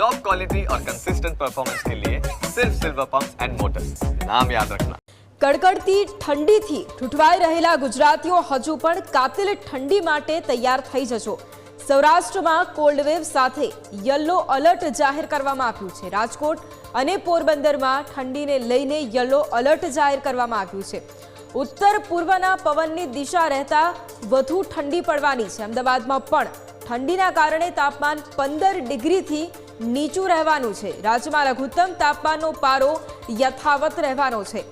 Top quality और consistent performance के लिए सिर्फ सिल्वर पंप एंड मोटर्स नाम याद रखना કડકડતી ઠંડીથી ઠૂઠવાઈ રહેલા ગુજરાતીઓ હજુ પણ કાતિલ ઠંડી માટે તૈયાર થઈ જજો સૌરાષ્ટ્રમાં કોલ્ડ વેવ સાથે યલો એલર્ટ જાહેર કરવામાં આવ્યું છે રાજકોટ અને પોરબંદરમાં ઠંડીને લઈને યલો એલર્ટ જાહેર કરવામાં આવ્યું છે ઉત્તર પૂર્વના પવનની દિશા રહેતા વધુ ઠંડી પડવાની છે અમદાવાદમાં પણ ઠંડીના કારણે તાપમાન પંદર ડિગ્રીથી નીચું રહેવાનું છે. રાજ્યમાં લઘુત્તમ તાપમાનનો પારો યથાવત રહેવાનો છે.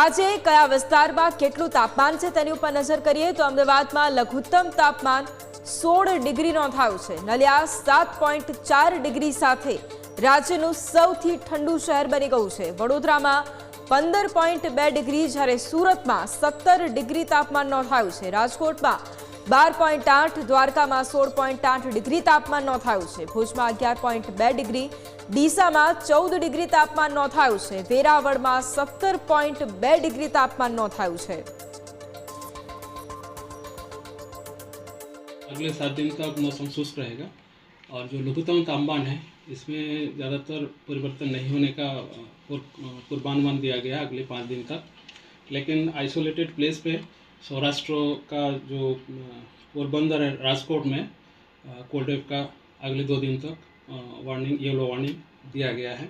આજે કયા વિસ્તારમાં કેટલું તાપમાન છે તેની ઉપર નજર કરીએ તો અમદાવાદમાં લઘુત્તમ તાપમાન સોળ ડિગ્રી નોંધાયું છે. નલિયા સાત પોઈન્ટ ચાર ડિગ્રી સાથે રાજ્યનું સૌથી ઠંડુ શહેર બની ગયું છે. વડોદરામાં પંદર પોઈન્ટ બે ડિગ્રી જ્યારે સુરતમાં સત્તર ડિગ્રી તાપમાન નોંધાયું છે. રાજકોટમાં બાર પોઈન્ટ આઠ દ્વારકામાં સોળ પોઈન્ટ આઠ ડિગ્રી તાપમાન નોંધાયું છે ભુજમાં અગિયાર પોઈન્ટ બે ડિગ્રી ડીસામાં ચૌદ ડિગ્રી તાપમાન નોંધાયું છે વેરાવળમાં સત્તર પોઈન્ટ બે ડિગ્રી તાપમાન નોંધાયું છે अगले सात दिन तक मौसम शुष्क रहेगा और जो लघुत्तम तापमान है इसमें ज़्यादातर परिवर्तन नहीं होने का अ, पूर्व- अ, पूर्वानुमान दिया गया है अगले पाँच दिन तक लेकिन आइसोलेटेड प्लेस पे सौराष्ट्र का जो अ, पोरबंदर है राजकोट में कोल्ड वेव का अगले दो दिन तक वार्निंग येलो वार्निंग दिया गया है